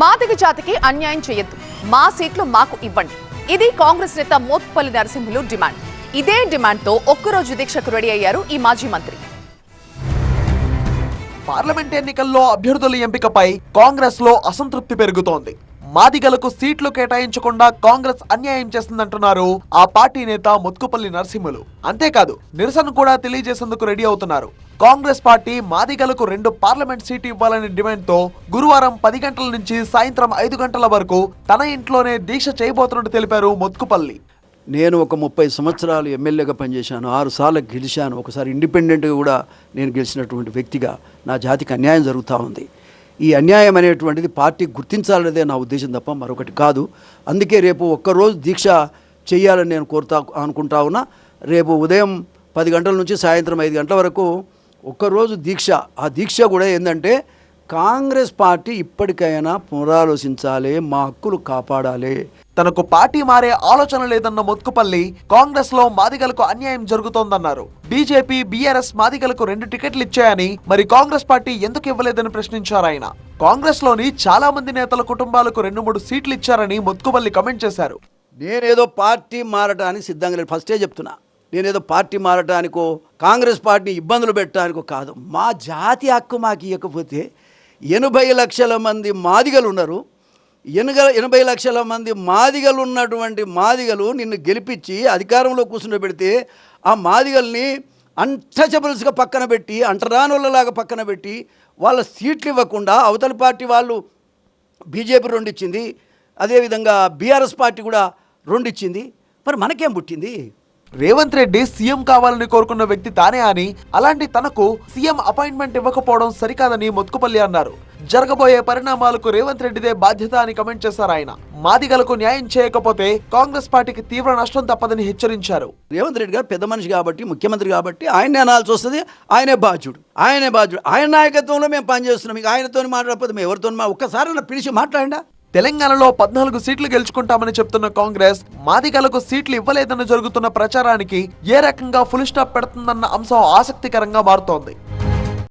మాదిగ జాతికి అన్యాయం చేయొద్దు. మా సీట్లు మాకు ఇవ్వండి. ఇది కాంగ్రెస్ నేత మోత్పల్లి నరసింహులు డిమాండ్. ఇదే డిమాండ్తో ఒక్కరోజు దీక్షకు రెడీ అయ్యారు ఈ మాజీ మంత్రి. పార్లమెంట్ ఎన్నికల్లో అభ్యర్థుల ఎంపికపై కాంగ్రెస్లో అసంతృప్తి పెరుగుతోంది. మాదిగలకు సీట్లు కేటాయించకుండా కాంగ్రెస్ అన్యాయం చేస్తుందంటున్నారు ఆ పార్టీ నేత ముత్కుపల్లి నరసింహులు. అంతేకాదు నిరసన కూడా తెలియజేసేందుకు రెడీ అవుతున్నారు. కాంగ్రెస్ పార్టీ మాదిగలకు రెండు పార్లమెంట్ సీటు ఇవ్వాలనే డిమాండ్తో గురువారం పది గంటల నుంచి సాయంత్రం ఐదు గంటల వరకు తన ఇంట్లోనే దీక్ష చేయబోతున్నట్టు తెలిపారు ముత్కుపల్లి నేను ఒక ముప్పై సంవత్సరాలు ఎమ్మెల్యేగా పనిచేశాను ఆరు సార్లు గెలిచాను ఒకసారి ఇండిపెండెంట్గా కూడా నేను గెలిచినటువంటి వ్యక్తిగా నా జాతికి అన్యాయం జరుగుతూ ఉంది. ఈ అన్యాయం అనేటువంటిది పార్టీ గుర్తించాలనేదే నా ఉద్దేశం తప్ప మరొకటి కాదు. అందుకే రేపు ఒక్కరోజు దీక్ష చేయాలని నేను కోరుతా అనుకుంటా ఉన్నా. రేపు ఉదయం పది గంటల నుంచి సాయంత్రం ఐదు గంటల వరకు ఒక్కరోజు దీక్ష. ఆ దీక్ష కూడా ఏంటంటే కాంగ్రెస్ పార్టీ ఇప్పటికైనా పునరాలోచించాలి మా హక్కులు కాపాడాలి. తనకు పార్టీ మారే ఆలోచన లేదన్న ముత్కుపల్లి కాంగ్రెస్లో మాదిగలకు అన్యాయం జరుగుతోందన్నారు. బీజేపీ బీఆర్ఎస్ మాదిగలకు రెండు టికెట్లు ఇచ్చాయని మరి కాంగ్రెస్ పార్టీ ఎందుకు ఇవ్వలేదని ప్రశ్నించారు ఆయన. కాంగ్రెస్లోని చాలా మంది నేతల కుటుంబాలకు రెండు మూడు సీట్లు ఇచ్చారని ముత్కుపల్లి కమెంట్ చేశారు. నేనేదో పార్టీ మారటానికి సిద్ధంగా లేదు ఫస్టే చెప్తున్నా. నేనేదో పార్టీ మారటానికో కాంగ్రెస్ పార్టీ ఇబ్బందులు పెట్టడానికో కాదు. మా జాతి హక్కు మాకు ఇవ్వకపోతే ఎనభై లక్షల మంది మాదిగలు ఉన్నారు ఎనగ ఎనభై లక్షల మంది మాదిగలు ఉన్నటువంటి మాదిగలు నిన్ను గెలిపించి అధికారంలో కూర్చుండబెడితే ఆ మాదిగల్ని అంటచబుల్స్గా పక్కన పెట్టి అంటరానులలాగా పక్కన పెట్టి వాళ్ళ సీట్లు ఇవ్వకుండా అవతల పార్టీ వాళ్ళు బీజేపీ రెండు ఇచ్చింది అదేవిధంగా బీఆర్ఎస్ పార్టీ కూడా రెండు ఇచ్చింది మరి మనకేం పుట్టింది? రేవంత్ రెడ్డి సీఎం కావాలని కోరుకున్న వ్యక్తి తానే అని అలాంటి తనకు సీఎం అపాయింట్మెంట్ ఇవ్వకపోవడం సరికాదని మొత్తుకుపల్లి అన్నారు. జరగబోయే పరిణామాలకు రేవంత్ రెడ్డిదే బాధ్యత అని కమెంట్ చేశారు ఆయన. మాదిగలకు న్యాయం చేయకపోతే కాంగ్రెస్ పార్టీకి తీవ్ర నష్టం తప్పదని హెచ్చరించారు. రేవంత్ రెడ్డి గారు పెద్ద మనిషి కాబట్టి ముఖ్యమంత్రి కాబట్టి ఆయనే అనాల్సి వస్తుంది ఆయనే బాధ్యుడు. ఆయనే బాధ్యుడు. ఆయన నాయకత్వంలో మేము పనిచేస్తున్నాం. ఇక ఆయనతో మాట్లాడకపోతే మేము ఎవరితో మా ఒక్కసారి పిలిచి మాట్లాడండి? తెలంగాణలో పద్నాలుగు సీట్లు గెలుచుకుంటామని చెప్తున్న కాంగ్రెస్ మాదిగలకు సీట్లు ఇవ్వలేదని జరుగుతున్న ప్రచారానికి ఏ రకంగా ఫుల్ స్టాప్ పెడుతుందన్న అంశం ఆసక్తికరంగా మారుతోంది.